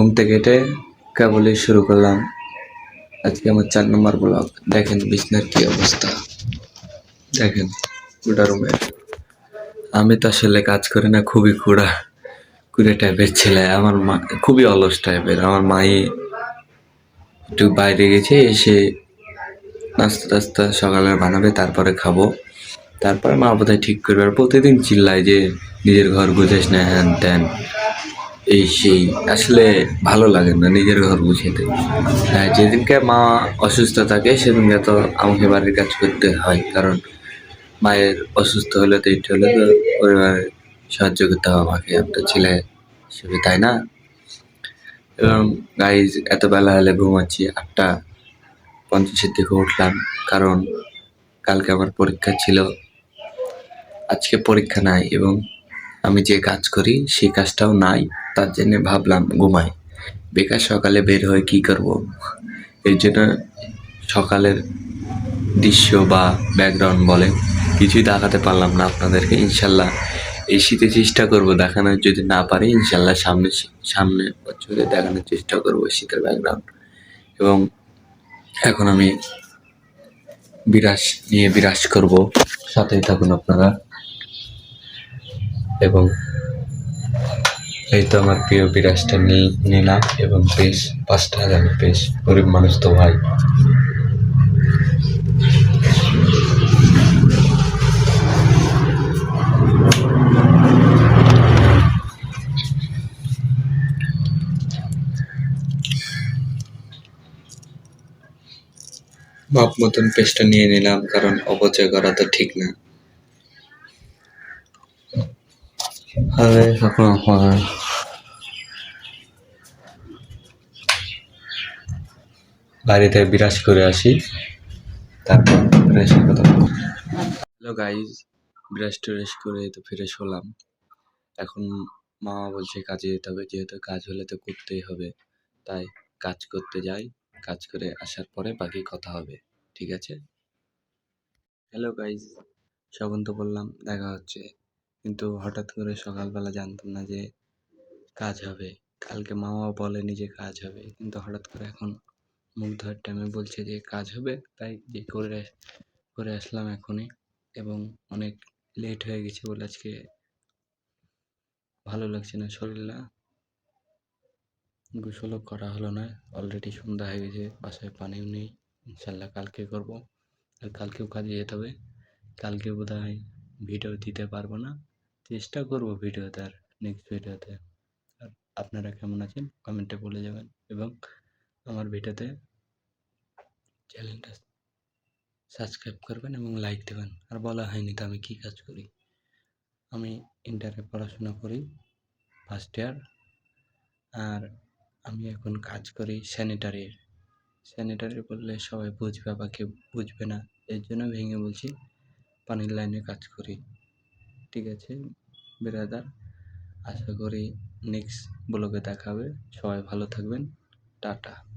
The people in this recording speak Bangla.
ঘুম থেকে উঠে কেবলই শুরু করলাম। আজকে আমার চার নম্বর ব্লগ। দেখেন বিছনার কি অবস্থা। দেখেন কুড়া রুমের আমি তো আসলে কাজ করি না, খুবই কুড়া, কুড়ে টাইপের ছেলে। আমার মা খুবই অলস টাইপের আমার মাই একটু বাইরে গেছে, এসে নাস্তা টাস্তা সকালে বানাবে, তারপরে খাব। তারপরে মা বোধহয় ঠিক করবে। আর প্রতিদিন চিল্লায় যে, নিজের ঘর গুছাইস না, হ্যান ত্যান। এই সেই আসলে ভালো লাগে না নিজের ঘর গুছাইতে হ্যাঁ যেদিনকে মা অসুস্থ থাকে, সেদিনকে তো আমাকে বাড়ির কাজ করতে হয়, কারণ মায়ের অসুস্থ হলে তো একটু হলে তো পরিবারে সাহায্য করতে হবে আমাকে। একটা ছেলে হিসেবে, তাই না? এবং গাইজ এত বেলা হলে ঘুমাচ্ছি, আটটা পঞ্চাশের দিকে উঠলাম, কারণ কালকে আমার পরীক্ষা ছিল। আজকে পরীক্ষা নাই এবং আমি যে কাজ করি সেই কাজটাও নাই, তার জন্য ভাবলাম ঘুমাই। বেকার সকালে বের হয়ে কি করব? এর জন্য সকালের দৃশ্য বা ব্যাকগ্রাউন্ড বলে কিছুই দেখাতে পারলাম না আপনাদেরকে। ইনশাল্লাহ এই শীতে চেষ্টা করব দেখানোর, যদি না পারি ইনশাল্লাহ সামনে সামনে বছরে দেখানোর চেষ্টা করব শীতের ব্যাকগ্রাউন্ড। এবং এখন আমি বিরাজ নিয়ে বিরাজ করব। সাথেই থাকুন আপনারা। এবং এই তো আমার প্রিয় বিরাজটা নিলাম এবং বেশ পাঁচটা হাজার বেশ গরিব মানুষ তো ভাই। মাপ মতন পেস্টটা নিয়ে নিলাম, কারণ অপচয় করা তো ঠিক না। আরে, এখন আমার বাড়িতে বিরাজ করে আসি। তারপর কথা হ্যালো গাইজ বিরাজ টিরাজ করে তো ফ্রেশ হলাম। এখন মা বলছে কাজে যেতে হবে, যেহেতু কাজ হলে তো করতেই হবে। তাই কাজ করতে যাই, কাজ করে আসার পরে বাকি কথা হবে, ঠিক আছে? হ্যালো গাইজ সবন তো বললাম, দেখা হচ্ছে। কিন্তু হঠাৎ করে সকালবেলা জানতাম না যে কাজ হবে। কালকে মামাও বলেনি যে কাজ হবে। কিন্তু হঠাৎ করে এখন মুখ ধোয়ার টাইমে বলছে যে কাজ হবে, তাই যে করে করে আসলাম এখনই। এবং অনেক লেট হয়ে গেছে বলে আজকে ভালো লাগছে না শরীরটা। গোসলও করা হলো না। অলরেডি সন্ধ্যা হয়ে গেছে, বাসায় পানিও নেই। ইনশাল্লাহ কালকে করব। আর কালকেও কাজে যেতে হবে। কালকে বোধ হয় ভিডিও দিতে পারব না। চেষ্টা করব ভিডিওতে আর নেক্সট ভিডিওতে। আর আপনারা কেমন আছেন? কমেন্টে বলে যাবেন এবং আমার ভিডিওতে চ্যানেলটা সাবস্ক্রাইব করবেন এবং লাইক দেবেন। আর বলা হয়নি তো আমি কী কাজ করি? আমি ইন্টারে পড়াশোনা করি ফার্স্ট ইয়ার আর আমি এখন কাজ করি স্যানিটারির স্যানিটারি বললে সবাই বুঝবে বা কেউ বুঝবে না। এর জন্য ভেঙে বলছি, পানির লাইনে কাজ করি। ঠিক আছে? বেরাদার। আশা করি নেক্সট ব্লগে দেখা হবে। সবাই ভালো থাকবেন। টাটা।